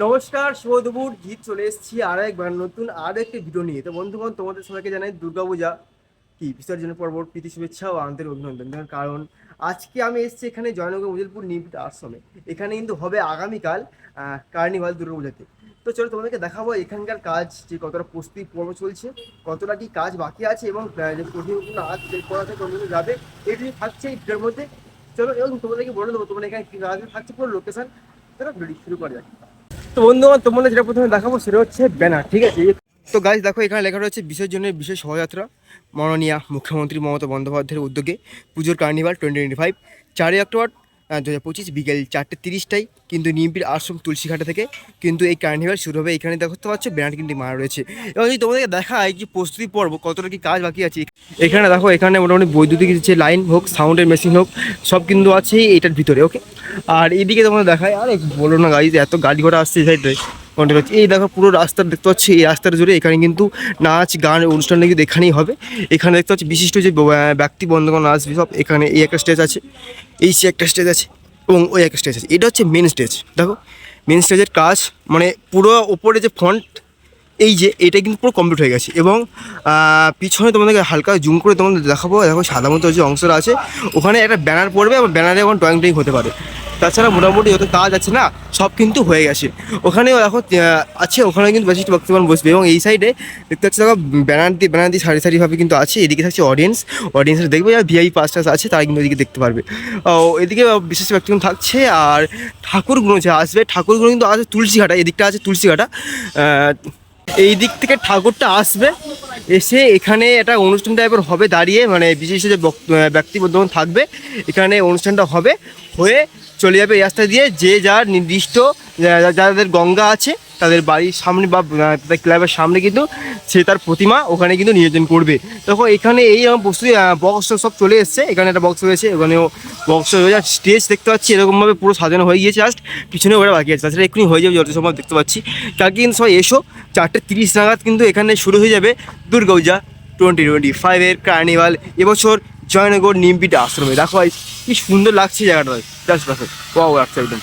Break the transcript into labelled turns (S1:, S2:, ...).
S1: নমস্কার, শুভ জিৎ চলে এসেছি আর একবার নতুন আর একটি ভিডিও নিয়ে। তো বন্ধুগণ, তোমাদের সবাইকে জানাই দুর্গাপূজা, কি বিসর্জনের পর্ব, প্রীতি শুভেচ্ছা ও আন্তরিক অভিনন্দন। কারণ, আজকে আমি এসেছি এখানে জয়নগর উজিলপুর নিবিত আশ্রমে। এখানে কিন্তু হবে আগামীকাল কার্নিভাল দুর্গাপূজাতে। তো চলো তোমাদেরকে দেখাবো এখানকার কাজ, যে কতটা প্রস্তুতি পর্ব চলছে, কতটা কি কাজ বাকি আছে এবং যে কঠিন আজ করা থেকে কতদিন যাবে এটুকু থাকছে এই ভিডিওর মধ্যে। চলো, এবং তোমাদেরকে বলে দেবো তোমরা এখানে কি কাজ থাকছে, পুরো লোকেশন চলো ভিডিও শুরু করা যাক। তো বন্ধু তোমাদের যেটা প্রথমে দেখাবো সেটা হচ্ছে ব্যানার, ঠিক আছে? তো গাছ দেখো, এখানে লেখা রয়েছে বিসর্জনের বিশেষ শোভাযাত্রা, মাননীয় মুখ্যমন্ত্রী মমতা বন্দ্যোপাধ্যায়ের উদ্যোগে পুজোর কার্নিভাল টোয়েন্টি টোয়েন্টি ফাইভ চারই অক্টোবর দু হাজার পঁচিশ বিকেল চারটে তিরিশটায় কিন্তু নিমপির আশ্রম তুলসীঘাটা থেকে কিন্তু এই কার্নিভাল শুরু হবে। এখানে দেখতে পাচ্ছ ব্যানার কিন্তু মারা রয়েছে। এবং যদি তোমাদেরকে দেখায় যে প্রস্তুতি পর্ব, কতটা কি কাজ বাকি আছে? এখানে দেখো, এখানে মোটামুটি বৈদ্যুতিক যে লাইন হোক সাউন্ডের মেশিন হোক, সব কিন্তু আছে এটার ভিতরে ওকে আর এদিকে তোমাদের দেখায় আরে বলো না গাড়ি এত গাড়ি ঘোড়া আসছে এই সাইডে কন্ট্যাক্ট হচ্ছে এই দেখো পুরো রাস্তা দেখতে পাচ্ছি, এই রাস্তার জুড়ে এখানে কিন্তু নাচ, গান অনুষ্ঠান কিন্তু এখানেই হবে। এখানে দেখতে পাচ্ছি বিশিষ্ট যে ব্যক্তি বন্ধুগণ আসবে সব এখানে এই একটা স্টেজ আছে, এই সে একটা স্টেজ আছে এবং ওই একটা স্টেজ আছে। এটা হচ্ছে মেন স্টেজ দেখো। মেন স্টেজের কাজ মানে পুরো ওপরে যে ফ্রন্ট এই যে এটা কিন্তু পুরো কমপ্লিট হয়ে গেছে এবং পিছনে তোমাদেরকে হালকা জুম করে তোমাদের দেখাবো। দেখো সাদা মতো যে অংশটা আছে, ওখানে একটা ব্যানার পড়বে এবং ব্যানারে এখন ড্রয়িং টয়িং হতে পারে। তাছাড়া মোটামুটি যত কাজ আছে না সব কিন্তু হয়ে গেছে। ওখানেও আহ, আছে ওখানে কিন্তু বেশি বক্তব্য বসবে। এবং এই সাইডে দেখতে পাচ্ছি দেখো ব্যানার দিয়ে ব্যানার দিয়ে সারি সারিভাবে কিন্তু আছে। এদিকে থাকছে অডিয়েন্স অডিয়েন্সরা দেখবে যারা ভিআই পাস টাস আছে তারা কিন্তু এদিকে দেখতে পারবে। এদিকে বিশেষ ব্যক্তিগণ থাকছে আর ঠাকুরগুলো যে আসবে ঠাকুরগুলো কিন্তু আছে তুলসীঘাটা। এদিকটা আছে তুলসীঘাটা। এই দিক থেকে ঠাকুরটা আসবে এসে এখানে একটা অনুষ্ঠান টাইপের হবে দাঁড়িয়ে মানে বিশেষ যে আহ, ব্যক্তিবর্ধমান থাকবে এখানে অনুষ্ঠানটা হবে হয়ে চলে যাবে এই রাস্তা দিয়ে যে যার নির্দিষ্ট যাদের গঙ্গা আছে তাদের বাড়ির সামনে বা ক্লাবের সামনে কিন্তু সে তার প্রতিমা ওখানে কিন্তু নিয়োজন করবে। তখন এখানে এই প্রস্তুতি বক্স সব চলে এসছে এখানে একটা বক্স রয়েছে ওখানেও বক্স যাচ্ছে স্টেজ দেখতে পাচ্ছি এরকমভাবে পুরো সাজানো হয়ে গিয়েছে জাস্ট পিছনে ওরা বাকি আছে তাছাড়া এক্ষুনি হয়ে যাবে যত সময় দেখতে পাচ্ছি। কালকে কিন্তু সবাই এসো চারটে তিরিশ নাগাদ কিন্তু এখানে শুরু হয়ে যাবে দুর্গাপূজা টোয়েন্টি টোয়েন্টি ফাইভের কার্নিভাল এবছর জয়নগর নিমপিটা আশ্রমে। দেখো ভাই কি সুন্দর লাগছে জায়গাটা। জাস্ট দেখো। লাগছে একদম।